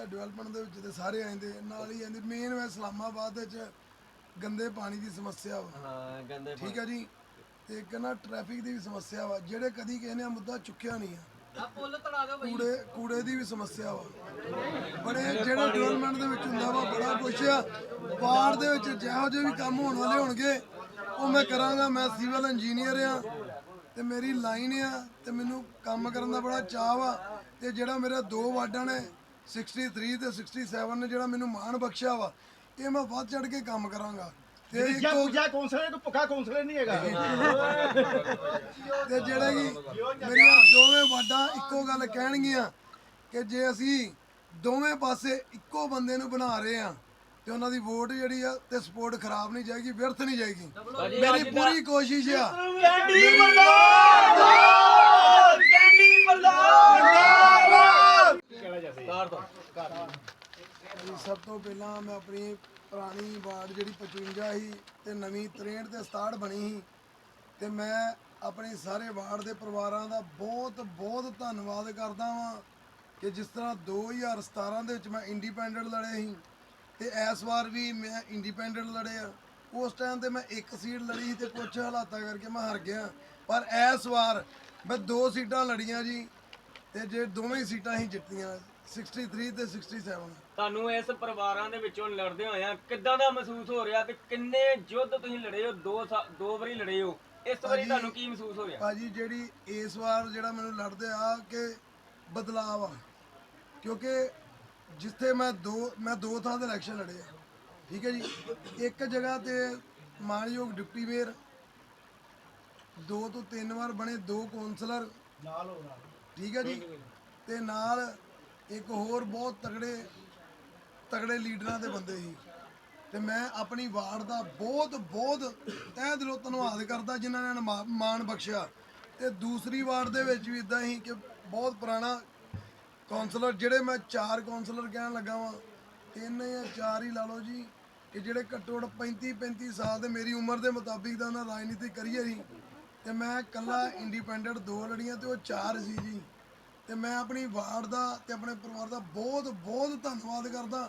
Development ਦੇ ਵਿੱਚ ਤੇ ਸਾਰੇ ਆਂਦੇ ਨਾਲ ਹੀ ਆਂਦੇ ਮੇਨ ਇਸਲਾਮਾਬਾਦ ਵਿੱਚ ਗੰਦੇ ਪਾਣੀ ਦੀ ਸਮੱਸਿਆ ਹਾਂ ਗੰਦੇ ਠੀਕ ਹੈ ਜੀ? ਤੇ ਇੱਕ ਨਾ ਟ੍ਰੈਫਿਕ ਦੀ ਵੀ ਸਮੱਸਿਆ ਵਾ ਜਿਹੜੇ ਕਦੀ ਕਿਸੇ ਨੇ ਆਹ ਮੁੱਦਾ ਚੁੱਕਿਆ ਨਹੀਂ ਆ। ਪੁੱਲ ਤੜਾ ਦਿਓ ਕੂੜੇ ਕੂੜੇ ਦੀ ਵੀ ਸਮੱਸਿਆ ਵਾ। ਬੜੇ ਜਿਹੜਾ ਡਿਵੈਲਪਮੈਂਟ ਦੇ ਵਿੱਚ ਹੁੰਦਾ ਵਾ ਬੜਾ ਕੁਛ ਆ। ਵਾਰਡ ਦੇ ਵਿੱਚ ਜਿਹੋ ਜਿਹੇ ਵੀ ਕੰਮ ਹੋਣ ਵਾਲੇ ਹੋਣਗੇ ਉਹ ਮੈਂ ਕਰਾਂਗਾ। ਮੈਂ ਸਿਵਲ ਇੰਜੀਨੀਅਰ ਆ ਤੇ ਮੇਰੀ ਲਾਈਨ ਆ ਤੇ ਮੈਨੂੰ ਕੰਮ ਕਰਨ ਦਾ ਬੜਾ ਚਾਅ ਵਾ। ਤੇ ਜਿਹੜਾ ਮੇਰਾ ਦੋ ਵਾਰਡਾਂ ਨੇ 63 ਤੇ 67 ਨੇ ਜਿਹੜਾ ਮੈਨੂੰ ਮਾਣ ਬਖਸ਼ਿਆ ਵਾ ਇਹ ਮੈਂ ਵੱਧ ਚੜ ਕੇ ਕੰਮ ਕਰਾਂਗਾ। ਤੇ ਜਾਂ ਇੱਕੋ ਪੂਜਾ ਕੌਂਸਲਰ ਕੋਈ ਭੁੱਖਾ ਕੌਂਸਲਰ ਨਹੀਂ ਹੈਗਾ। ਤੇ ਜਿਹੜੇ ਕਿ ਮੇਰੀਆਂ ਦੋਵੇਂ ਵਾਰਡਾਂ ਇੱਕੋ ਗੱਲ ਕਹਿਣਗੀਆਂ ਕਿ ਜੇ ਅਸੀਂ ਦੋਵੇਂ ਪਾਸੇ ਇੱਕੋ ਬੰਦੇ ਨੂੰ ਬਣਾ ਰਹੇ ਆ ਤੇ ਉਹਨਾਂ ਦੀ ਵੋਟ ਜਿਹੜੀ ਆ ਤੇ ਸਪੋਰਟ ਖਰਾਬ ਨਹੀਂ ਜਾਏਗੀ ਵਿਅਰਥ ਨਹੀਂ ਜਾਏਗੀ। ਮੇਰੀ ਪੂਰੀ ਕੋਸ਼ਿਸ਼ ਆ ਕੈਂਡੀ ਮਰਦਾਰ ਕੈਂਡੀ ਮਰਦਾਰ ਕਾਰ ਤੋਂ ਜੀ, ਸਭ ਤੋਂ ਪਹਿਲਾਂ ਮੈਂ ਆਪਣੀ ਪੁਰਾਣੀ ਵਾਰਡ ਜਿਹੜੀ 55 ਸੀ ਤੇ ਨਵੀਂ 63 ਤੇ 67 ਬਣੀ ਸੀ ਤੇ ਮੈਂ ਆਪਣੇ ਸਾਰੇ ਵਾਰਡ ਦੇ ਪਰਿਵਾਰਾਂ ਦਾ ਬਹੁਤ ਬਹੁਤ ਧੰਨਵਾਦ ਕਰਦਾ ਵਾਂ ਕਿ ਜਿਸ ਤਰ੍ਹਾਂ 2017 ਦੇ ਵਿੱਚ ਮੈਂ ਇੰਡੀਪੈਂਡੈਂਟ ਲੜੇ ਸੀ ਤੇ ਇਸ ਵਾਰ ਵੀ ਮੈਂ ਇੰਡੀਪੈਂਡੈਂਟ ਲੜਿਆ। ਉਸ ਟਾਈਮ ਤੇ ਮੈਂ ਇੱਕ ਸੀਟ ਲੜੀ ਸੀ ਤੇ ਕੁਝ ਹਾਲਾਤਾਂ ਕਰਕੇ ਮੈਂ ਹਾਰ ਗਿਆ। ਪਰ ਇਸ ਵਾਰ ਮੈਂ ਦੋ ਸੀਟਾਂ ਲੜੀਆਂ ਜੀ ਤੇ ਜੇ ਦੋਵੇਂ ਸੀਟਾਂ ਹੀ ਜਿੱਤੀਆਂ। 63 ਤੇ 67 ਤੁਹਾਨੂੰ ਇਸ ਪਰਿਵਾਰਾਂ ਦੇ ਵਿੱਚੋਂ ਲੜਦੇ ਹੋਇਆ ਕਿੱਦਾਂ ਦਾ ਮਹਿਸੂਸ ਹੋ ਰਿਹਾ ਕਿ ਕਿੰਨੇ ਯੁੱਧ ਤੁਸੀਂ ਲੜੇ ਹੋ? ਦੋ ਸਾ- ਦੋ ਵਾਰੀ ਲੜੇ ਹੋ। ਇਸ ਵਾਰੀ ਤੁਹਾਨੂੰ ਕੀ ਮਹਿਸੂਸ ਹੋ ਰਿਹਾ? ਭਾਜੀ ਜਿਹੜੀ ਇਸ ਵਾਰ ਜਿਹੜਾ ਮੈਨੂੰ ਲੜਦੇ ਆ ਕਿ ਬਦਲਾਵ ਆ। ਕਿਉਂਕਿ ਜਿੱਥੇ ਮੈਂ ਦੋ ਮੈਂ ਦੋ ਥਾਂ ਤੇ ਇਲੈਕਸ਼ਨ ਲੜੇ ਆ। ਠੀਕ ਹੈ ਜੀ? ਇੱਕ ਜਗ੍ਹਾ ਤੇ ਮਾਨਯੋਗ ਡਿਪਟੀ ਮੇਅਰ ਦੋ ਤੋਂ ਤਿੰਨ ਵਾਰ ਬਣੇ ਦੋ ਕੌਂਸਲਰ ਨਾਲ ਹੋਣਾ ਠੀਕ ਹੈ ਜੀ? ਤੇ ਨਾਲ ਇੱਕ ਹੋਰ ਬਹੁਤ ਤਗੜੇ ਤਗੜੇ ਲੀਡਰਾਂ ਦੇ ਬੰਦੇ ਸੀ। ਤੇ ਮੈਂ ਆਪਣੀ ਵਾਰਡ ਦਾ ਬਹੁਤ ਬਹੁਤ ਤਹਿ ਦਿਲੋਂ ਧੰਨਵਾਦ ਕਰਦਾ ਜਿਨ੍ਹਾਂ ਨੇ ਮਾ- ਮਾਣ ਬਖਸ਼ਿਆ। ਤੇ ਦੂਸਰੀ ਵਾਰਡ ਦੇ ਵਿੱਚ ਵੀ ਇਦਾਂ ਹੀ ਕਿ ਬਹੁਤ ਪੁਰਾਣਾ ਕਾਉਂਸਲਰ ਜਿਹੜੇ ਮੈਂ ਚਾਰ ਕਾਉਂਸਲਰ ਕਹਿਣ ਲੱਗਾ ਵਾਂ, ਤਿੰਨ ਜਾਂ ਚਾਰ ਹੀ ਲਾ ਲਓ ਜੀ, ਕਿ ਜਿਹੜੇ ਘੱਟੋ ਘੱਟ 35 35 ਸਾਲ ਦੇ ਮੇਰੀ ਉਮਰ ਦੇ ਮੁਤਾਬਿਕ ਦਾ ਉਹਨਾਂ ਰਾਜਨੀਤਿਕ ਕਰੀਅਰ ਸੀ। ਤੇ ਮੈਂ ਇਕੱਲਾ ਇੰਡੀਪੈਂਡੈਂਟ ਦੋ ਲੜੀਆਂ ਤੇ ਉਹ ਚਾਰ ਸੀ ਜੀ। ਤੇ ਮੈਂ ਆਪਣੀ ਵਾਰਡ ਦਾ ਤੇ ਆਪਣੇ ਪਰਿਵਾਰ ਦਾ ਬਹੁਤ ਬਹੁਤ ਧੰਨਵਾਦ ਕਰਦਾ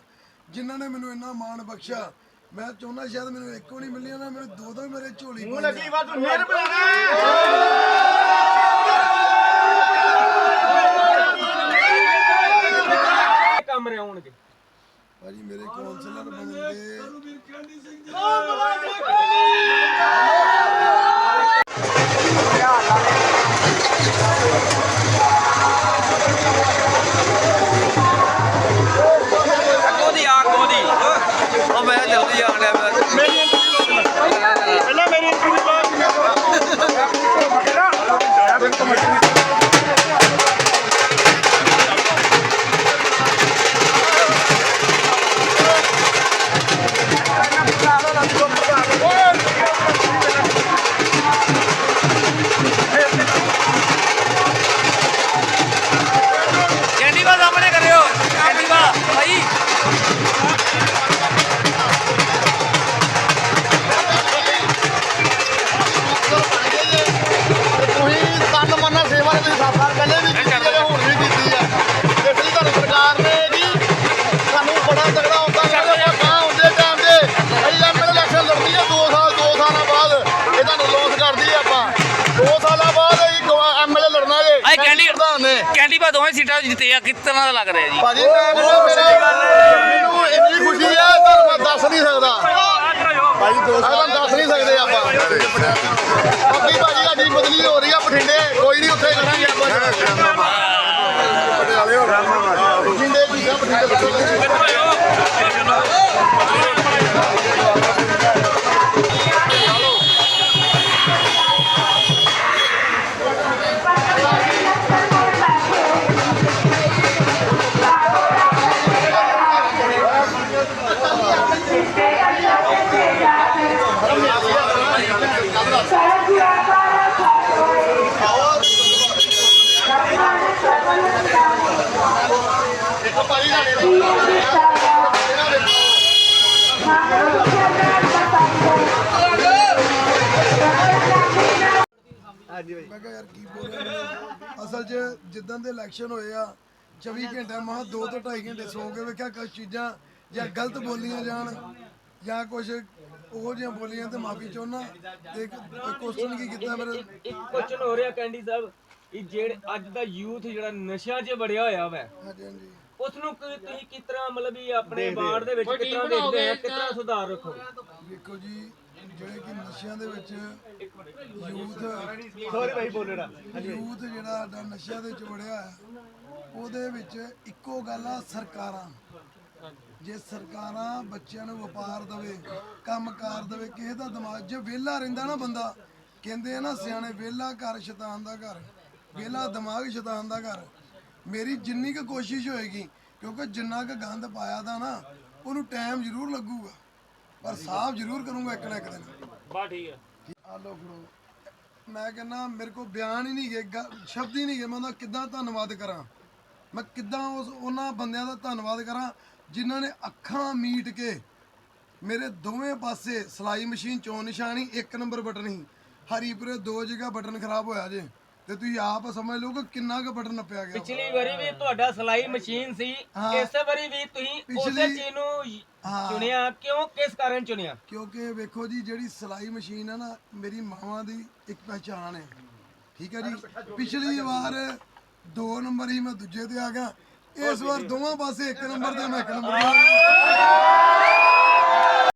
ਜਿਨ੍ਹਾਂ ਨੇ ਮੈਨੂੰ ਇੰਨਾ ਮਾਣ ਬਖਸ਼ਿਆ। ਮੈਂ ਚਾਹੁੰਦਾ ਸ਼ਾਇਦ ਮੈਨੂੰ ਇੱਕੋ ਨਹੀਂ ਮਿਲੀ ਨਾ ਮੈਨੂੰ ਦੋ ਦੋ ਮੇਰੇ ਝੋਲੀ ਹੁਣ। ਅਗਲੀ ਵਾਰ ਤੂੰ ਮਿਹਰ ਬਣਾਣਾ ਕੰਮ ਰਹੇ ਹੋਣਗੇ ਭਾਜੀ ਮੇਰੇ ਕਾਉਂਸਲਰ ਬਣਨਗੇ। ਬਾ ਦੋਵੇਂ ਸੀਟਾਂ ਜਿੱਤੇ ਆ ਕਿਸ ਤਰ੍ਹਾਂ ਦਾ ਲੱਗ ਰਿਹਾ ਜੀ? ਭਾਜੀ ਮੈਂ ਮੈਨੂੰ ਮੈਨੂੰ ਇੰਨੀ ਖੁਸ਼ੀ ਹੈ ਤੁਹਾਨੂੰ ਮੈਂ ਦੱਸ ਨਹੀਂ ਸਕਦਾ। ਭਾਜੀ ਦੋਸਤ ਤੁਹਾਨੂੰ ਦੱਸ ਨਹੀਂ ਸਕਦੇ ਆਪਾਂ। ਬਾਕੀ ਭਾਜੀ ਸਾਡੀ ਬਦਲੀ ਹੋ ਰਹੀ ਆ ਬਠਿੰਡੇ। ਕੋਈ ਨਹੀਂ ਉੱਥੇ ਕਰਾਂਗੇ ਆਪਾਂ। ਬਠਿੰਡੇ ਜੀ ਆ ਬਠਿੰਡੇ ਹਾਂਜੀ ਭਾਈ ਮੈਂ ਕਿਹਾ ਯਾਰ ਕੀ ਬੋਲ ਰਹੇ ਨੇ ਅਸਲ 'ਚ ਜਿੱਦਾਂ ਦੇ ਇਲੈਕਸ਼ਨ ਹੋਏ ਆ 24 ਘੰਟੇ ਮਾ 2 ਤੋਂ 2.5 ਘੰਟੇ ਸੌ ਕੇ ਵੇਖਿਆ ਕੁਝ ਚੀਜ਼ਾਂ ਜਾਂ ਗਲਤ ਬੋਲੀਆਂ ਜਾਣ ਜਾਂ ਕੁਝ ਉਹ ਜਿਹੀਆਂ ਬੋਲੀਆਂ ਤੇ ਮਾਫੀ ਚਾਹੁੰਦਾ। ਤੇ ਕੁਐਸਚਨ ਕੀ ਕੀਤਾ ਮੇਰੇ ਇੱਕ ਇੱਕ ਕੁਐਸਚਨ ਹੋ ਰਿਹਾ ਕੈਂਡੀ ਸਾਹਿਬ ਇਹ ਜਿਹੜੇ ਅੱਜ ਦਾ ਯੂਥ ਜਿਹੜਾ ਨਸ਼ਿਆਂ 'ਚ ਵੜਿਆ ਹੋਇਆ ਵੈ ਹਾਂਜੀ ਹਾਂਜੀ। ਉਸ ਨੂੰ ਕੀ- ਤੁਸੀਂ ਕਿਸ ਤਰ੍ਹਾਂ ਮਤਲਬ ਵੀ ਆਪਣੇ ਵਾਰਡ ਦੇ ਵਿੱਚ ਕਿਸ ਤਰ੍ਹਾਂ ਦੇਖਦੇ ਆ ਕਿਸ ਤਰ੍ਹਾਂ ਸੁਧਾਰ ਰੱਖੋਗੇ? ਵੇਖੋ ਜੀ ਜਿਹੜੇ ਕਿ ਨਸ਼ਿਆਂ ਦੇ ਵਿੱਚ ਯੂਥ ਸੌਰੀ ਭਾਈ ਬੋਲਣਾ ਯੂਥ ਜਿਹੜਾ ਸਾਡਾ ਨਸ਼ਿਆਂ ਦੇ ਵਿੱਚ ਵੜਿਆ ਹੈ ਉਹਦੇ ਵਿੱਚ ਇੱਕੋ ਗੱਲ ਆ ਸਰਕਾਰਾਂ। ਜੇ ਸਰਕਾਰਾਂ ਬੱਚਿਆਂ ਨੂੰ ਵਪਾਰ ਦੇਵੇ ਕੰਮਕਾਰ ਦੇਵੇ ਕਿਸੇ ਦਾ ਦਿਮਾਗ ਜੇ ਵਿਹਲਾ ਰਹਿੰਦਾ ਨਾ ਬੰਦਾ ਕਹਿੰਦੇ ਆ ਨਾ ਸਿਆਣੇ ਵਿਹਲਾ ਘਰ ਸ਼ੈਤਾਨ ਦਾ ਘਰ ਵਿਹਲਾ ਦਿਮਾਗ ਸ਼ੈਤਾਨ ਦਾ ਘਰ। ਮੇਰੀ ਜਿੰਨੀ ਕੁ ਕੋਸ਼ਿਸ਼ ਹੋਏਗੀ ਕਿਉਂਕਿ ਜਿੰਨਾ ਕੁ ਗੰਦ ਪਾਇਆ ਦਾ ਨਾ ਉਹਨੂੰ ਟਾਈਮ ਜ਼ਰੂਰ ਲੱਗੂਗਾ। ਪਰ ਸਾਫ਼ ਜ਼ਰੂਰ ਕਰੂੰਗਾ ਇੱਕ ਨਾ ਇੱਕ ਦਿਨ। ਬਾ ਠੀਕ ਹੈ ਆ ਲੋ ਫੜੋ। ਮੈਂ ਕਹਿੰਦਾ ਮੇਰੇ ਕੋਲ ਬਿਆਨ ਹੀ ਨਹੀਂ ਗਏ ਸ਼ਬਦ ਹੀ ਨਹੀਂ ਗਏ। ਮੈਂ ਉਹਦਾ ਕਿੱਦਾਂ ਧੰਨਵਾਦ ਕਰਾਂ? ਮੈਂ ਕਿੱਦਾਂ ਉਸ ਉਹਨਾਂ ਬੰਦਿਆਂ ਦਾ ਧੰਨਵਾਦ ਕਰਾਂ ਜਿਨ੍ਹਾਂ ਨੇ ਅੱਖਾਂ ਮੀਟ ਕੇ ਮੇਰੇ ਦੋਵੇਂ ਪਾਸੇ ਸਲਾਈ ਮਸ਼ੀਨ ਚੋਂ ਨਿਸ਼ਾਨੀ ਇੱਕ ਨੰਬਰ ਬਟਨ ਹੀ ਹਰੀਪੁਰੇ ਦੋ ਜਗ੍ਹਾ ਬਟਨ ਖਰਾਬ ਹੋਇਆ ਜੇ। ਤੇ ਤੁਸੀਂ ਆਪ ਸਮਝ ਲਓ ਕਿ ਕਿੰਨਾ ਕੁ ਬਟਨ ਨੱਪਿਆ ਗਿਆ ਪਿਛਲੀ ਵਾਰੀ ਵੀ ਤੁਹਾਡਾ ਸਲਾਈ ਮਸ਼ੀਨ ਸੀ ਹਾਂ। ਇਸ ਵਾਰੀ ਵੀ ਤੁਸੀਂ ਉਸੇ ਪਿਛਲੀ- ਚੀਜ਼ ਨੂੰ ਹਾਂ। ਚੁਣਿਆ ਕਿਉਂ ਕਿਸ ਕਾਰਨ ਚੁਣਿਆ? ਕਿਉਂਕਿ ਵੇਖੋ ਜੀ ਜਿਹੜੀ ਸਲਾਈ ਮਸ਼ੀਨ ਹੈ ਨਾ ਮੇਰੀ ਮਾਵਾਂ ਦੀ ਇੱਕ ਪਹਿਚਾਣ ਹੈ। ਠੀਕ ਹੈ ਜੀ? ਪਿਛਲੀ ਵਾਰ ਦੋ ਨੰਬਰ ਹੀ ਮੈਂ ਦੂਜੇ ਤੇ ਆ ਗਿਆ। ਇਸ ਵਾਰ ਦੋਵਾਂ ਪਾਸੇ ਇੱਕ ਨੰਬਰ ਤੇ ਮੈਂ ਇੱਕ ਨੰਬਰ ਤੇ ਆ ਗਿਆ।